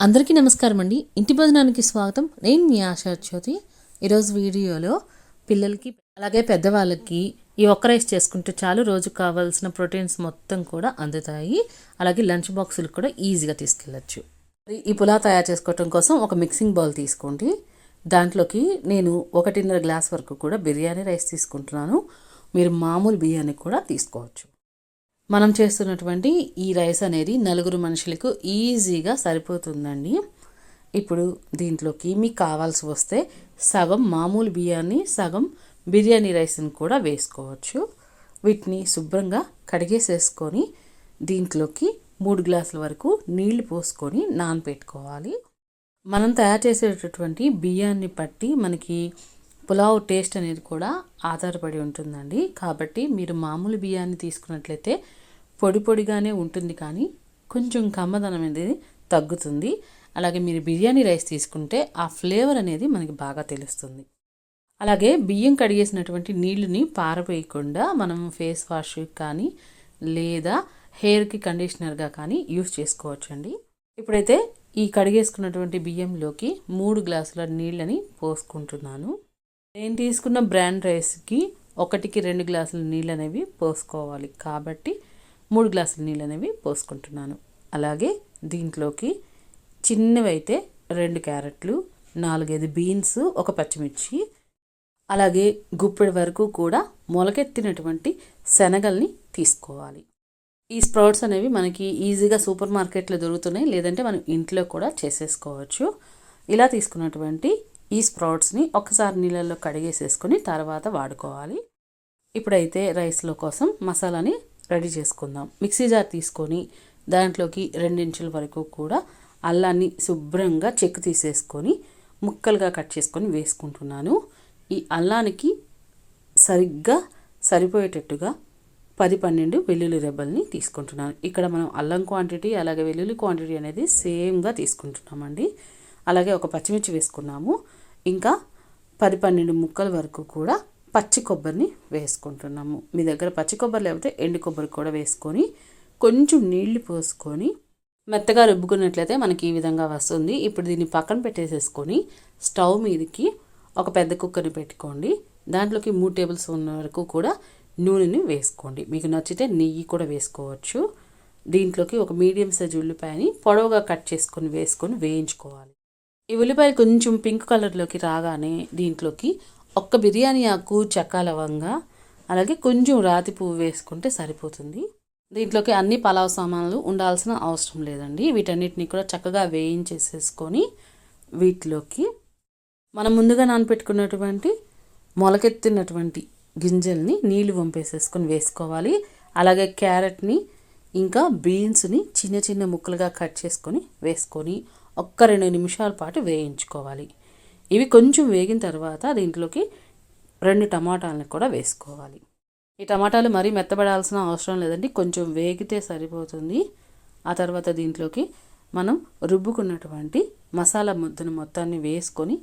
అందరికీ నమస్కారం అండి. ఇంటి భోజనానికి స్వాగతం. నేను మీ ఆశా జ్యోతి. ఈరోజు వీడియోలో పిల్లలకి అలాగే పెద్దవాళ్ళకి ఈ ఒక్క రైస్ చేసుకుంటే చాలు. రోజు కావాల్సిన ప్రోటీన్స్ మొత్తం కూడా అందుతాయి. అలాగే లంచ్ బాక్సులు కూడా ఈజీగా తీసుకెళ్ళచ్చు. మరి ఈ పులావ్ తయారు చేసుకోవటం కోసం ఒక మిక్సింగ్ బౌల్ తీసుకోండి. దాంట్లోకి నేను ఒకటిన్నర గ్లాస్ వరకు కూడా బిర్యానీ రైస్ తీసుకుంటున్నాను. మీరు మామూలు బియ్యాన్ని కూడా తీసుకోవచ్చు. మనం చేస్తున్నటువంటి ఈ రైస్ అనేది నలుగురు మనుషులకు ఈజీగా సరిపోతుందండి. ఇప్పుడు దీంట్లోకి మీకు కావాల్సి వస్తే సగం మామూలు బియ్యాన్ని సగం బిర్యానీ రైస్ని కూడా వేసుకోవచ్చు. వీటిని శుభ్రంగా కడిగేసేసుకొని దీంట్లోకి మూడు గ్లాసుల వరకు నీళ్ళు పోసుకొని నానబెట్టుకోవాలి మనం తయారు చేసేటటువంటి బియ్యాన్ని బట్టి మనకి పులావ్ టేస్ట్ అనేది కూడా ఆధారపడి ఉంటుందండి. కాబట్టి మీరు మామూలు బియ్యాన్ని తీసుకున్నట్లయితే పొడి పొడిగానే ఉంటుంది కానీ కొంచెం కమ్మదనం అనేది తగ్గుతుంది. అలాగే మీరు బిర్యానీ రైస్ తీసుకుంటే ఆ ఫ్లేవర్ అనేది మనకి బాగా తెలుస్తుంది. అలాగే బియ్యం కడిగేసినటువంటి నీళ్ళని పారవేయకుండా మనం ఫేస్ వాష్ కానీ లేదా హెయిర్కి కండిషనర్గా కానీ యూస్ చేసుకోవచ్చండి. ఇప్పుడైతే ఈ కడిగేసుకున్నటువంటి బియ్యంలోకి మూడు గ్లాసుల నీళ్ళని పోసుకుంటున్నాను. నేను తీసుకున్న బ్రాండ్ రైస్కి ఒకటికి రెండు గ్లాసుల నీళ్ళు అనేవి పోసుకోవాలి. కాబట్టి మూడు గ్లాసుల నీళ్ళు అనేవి పోసుకుంటున్నాను. అలాగే దీంట్లోకి చిన్నవైతే రెండు క్యారెట్లు నాలుగైదు బీన్స్ ఒక పచ్చిమిర్చి అలాగే గుప్పెడి వరకు కూడా మొలకెత్తినటువంటి శనగల్ని తీసుకోవాలి. ఈ స్ప్రౌట్స్ అనేవి మనకి ఈజీగా సూపర్ మార్కెట్లో దొరుకుతున్నాయి. లేదంటే మనం ఇంట్లో కూడా చేసేసుకోవచ్చు. ఇలా తీసుకున్నటువంటి ఈ స్ప్రౌట్స్ని ఒకసారి నీళ్ళల్లో కడిగేసేసుకొని తర్వాత వాడుకోవాలి. ఇప్పుడైతే రైస్లో కోసం మసాలాని రెడీ చేసుకుందాం. మిక్సీ జార్ తీసుకొని దాంట్లోకి రెండించుల వరకు కూడా అల్లాన్ని శుభ్రంగా చెక్కు తీసేసుకొని ముక్కలుగా కట్ చేసుకొని వేసుకుంటున్నాను. ఈ అల్లానికి సరిగ్గా సరిపోయేటట్టుగా పది పన్నెండు వెల్లుల్లి రెబ్బల్ని తీసుకుంటున్నాను. ఇక్కడ మనం అల్లం క్వాంటిటీ అలాగే వెల్లుల్లి క్వాంటిటీ అనేది సేమ్గా తీసుకుంటున్నామండి. అలాగే ఒక పచ్చిమిర్చి వేసుకున్నాము. ఇంకా పది పన్నెండు ముక్కల వరకు కూడా పచ్చి కొబ్బరిని వేసుకుంటున్నాము. మీ దగ్గర పచ్చి కొబ్బరి లేకపోతే ఎండు కొబ్బరి కూడా వేసుకొని కొంచెం నీళ్ళు పోసుకొని మెత్తగా రుబ్బుకున్నట్లయితే మనకి ఈ విధంగా వస్తుంది. ఇప్పుడు దీన్ని పక్కన పెట్టేసేసుకొని స్టవ్ మీదకి ఒక పెద్ద కుక్కర్ని పెట్టుకోండి. దాంట్లోకి మూడు టేబుల్ స్పూన్ వరకు కూడా నూనెని వేసుకోండి. మీకు నచ్చితే నెయ్యి కూడా వేసుకోవచ్చు. దీంట్లోకి ఒక మీడియం సైజ్ ఉల్లిపాయని పొడవుగా కట్ చేసుకొని వేసుకొని వేయించుకోవాలి. ఈ ఉల్లిపాయ కొంచెం పింక్ కలర్లోకి రాగానే దీంట్లోకి ఒక్క బిర్యానీ ఆకు చెక్క లవంగా అలాగే కొంచెం రాతి పువ్వు వేసుకుంటే సరిపోతుంది. దీంట్లోకి అన్ని పలావ్ సామాన్లు ఉండాల్సిన అవసరం లేదండి. వీటన్నిటిని కూడా చక్కగా వేయించేసేసుకొని వీటిలోకి మనం ముందుగా నానపెట్టుకున్నటువంటి మొలకెత్తినటువంటి గింజల్ని నీళ్ళు వంపేసేసుకొని వేసుకోవాలి. అలాగే క్యారెట్ని ఇంకా బీన్స్ని చిన్న చిన్న ముక్కలుగా కట్ చేసుకొని వేసుకొని ఒక్క రెండు నిమిషాల పాటు వేయించుకోవాలి. ఇవి కొంచెం వేగిన తర్వాత దీంట్లోకి రెండు టమాటాలను కూడా వేసుకోవాలి. ఈ టమాటాలు మరీ మెత్తబడాల్సిన అవసరం లేదండి. కొంచెం వేగితే సరిపోతుంది. ఆ తర్వాత దీంట్లోకి మనం రుబ్బుకున్నటువంటి మసాలా ముద్దను మొత్తాన్ని వేసుకొని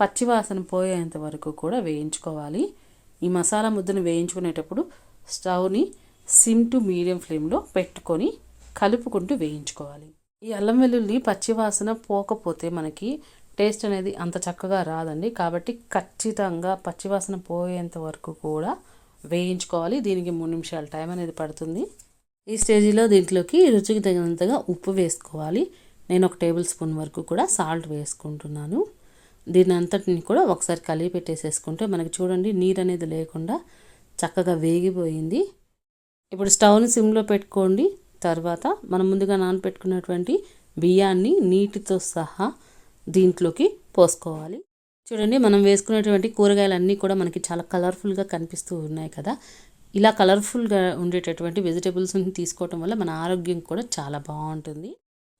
పచ్చివాసన పోయేంత వరకు కూడా వేయించుకోవాలి. ఈ మసాలా ముద్దను వేయించుకునేటప్పుడు స్టవ్ని సిమ్ టు మీడియం ఫ్లేమ్లో పెట్టుకొని కలుపుకుంటూ వేయించుకోవాలి. ఈ అల్లం వెల్లుల్లి పచ్చివాసన పోకపోతే మనకి టేస్ట్ అనేది అంత చక్కగా రాదండి. కాబట్టి ఖచ్చితంగా పచ్చివాసన పోయేంత వరకు కూడా వేయించుకోవాలి. దీనికి మూడు నిమిషాల టైం అనేది పడుతుంది. ఈ స్టేజీలో దీంట్లోకి రుచికి తగినంతగా ఉప్పు వేసుకోవాలి. నేను ఒక టేబుల్ స్పూన్ వరకు కూడా సాల్ట్ వేసుకుంటున్నాను. దీని అంతటిని కూడా ఒకసారి కలిపి పెట్టేసేసుకుంటే మనకి చూడండి నీరు అనేది లేకుండా చక్కగా వేగిపోయింది. ఇప్పుడు స్టవ్ని సిమ్లో పెట్టుకోండి. తర్వాత మనం ముందుగా నానపెట్టుకున్నటువంటి బియ్యాన్ని నీటితో సహా దీంట్లోకి పోసుకోవాలి. చూడండి మనం వేసుకునేటువంటి కూరగాయలన్నీ కూడా మనకి చాలా కలర్ఫుల్గా కనిపిస్తూ ఉన్నాయి కదా. ఇలా కలర్ఫుల్గా ఉండేటటువంటి వెజిటేబుల్స్ని తీసుకోవటం వల్ల మన ఆరోగ్యం కూడా చాలా బాగుంటుంది.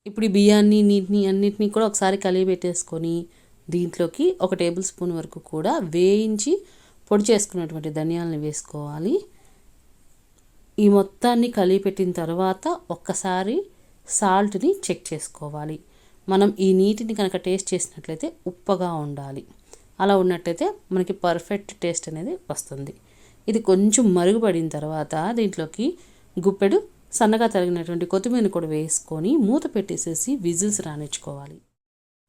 ఇప్పుడు ఈ బియ్యాన్ని నీటిని అన్నిటినీ కూడా ఒకసారి కలిగిపెట్టేసుకొని దీంట్లోకి ఒక టేబుల్ స్పూన్ వరకు కూడా వేయించి పొడి చేసుకున్నటువంటి ధనియాలను వేసుకోవాలి. ఈ మొత్తాన్ని కలిపెట్టిన తర్వాత ఒక్కసారి సాల్ట్ని చెక్ చేసుకోవాలి. మనం ఈ నీటిని కనుక టేస్ట్ చేసినట్లయితే ఉప్పగా ఉండాలి. అలా ఉన్నట్లయితే మనకి పర్ఫెక్ట్ టేస్ట్ అనేది వస్తుంది. ఇది కొంచెం మరుగుపడిన తర్వాత దీంట్లోకి గుప్పెడు సన్నగా తరిగినటువంటి కొత్తిమీర కూడా వేసుకొని మూత పెట్టేసేసి విజిల్స్ రానిచ్చుకోవాలి.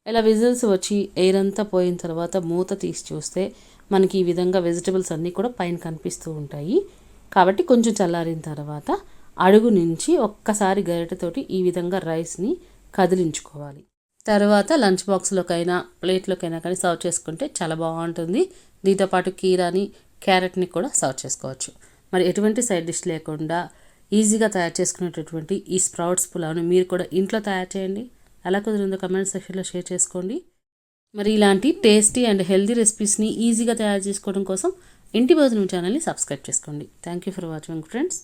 ఇలా విజిల్స్ వచ్చి ఎయిర్ అంతా పోయిన తర్వాత మూత తీసి చూస్తే మనకి ఈ విధంగా వెజిటబుల్స్ అన్నీ కూడా పైన కనిపిస్తూ ఉంటాయి. కాబట్టి కొంచెం చల్లారిన తర్వాత అడుగు నుంచి ఒక్కసారి గరిటెతోటి ఈ విధంగా రైస్ని కదిలించుకోవాలి. తర్వాత లంచ్ బాక్స్లోకైనా ప్లేట్లోకైనా కానీ సర్వ్ చేసుకుంటే చాలా బాగుంటుంది. దీంతో పాటు కీరాని క్యారెట్ని కూడా సర్వ్ చేసుకోవచ్చు. మరి ఎటువంటి సైడ్ డిష్ లేకుండా ఈజీగా తయారు చేసుకునేటటువంటి ఈ స్ప్రౌట్స్ పులావ్ను మీరు కూడా ఇంట్లో తయారు చేయండి. ఎలా కుదిరిందో కమెంట్ సెక్షన్లో షేర్ చేసుకోండి. మరి ఇలాంటి టేస్టీ అండ్ హెల్తీ రెసిపీస్ని ఈజీగా తయారు చేసుకోవడం కోసం ఇంటి భోజనం ఛానల్ని సబ్స్క్రైబ్ చేసుకోండి. Thank you for watching friends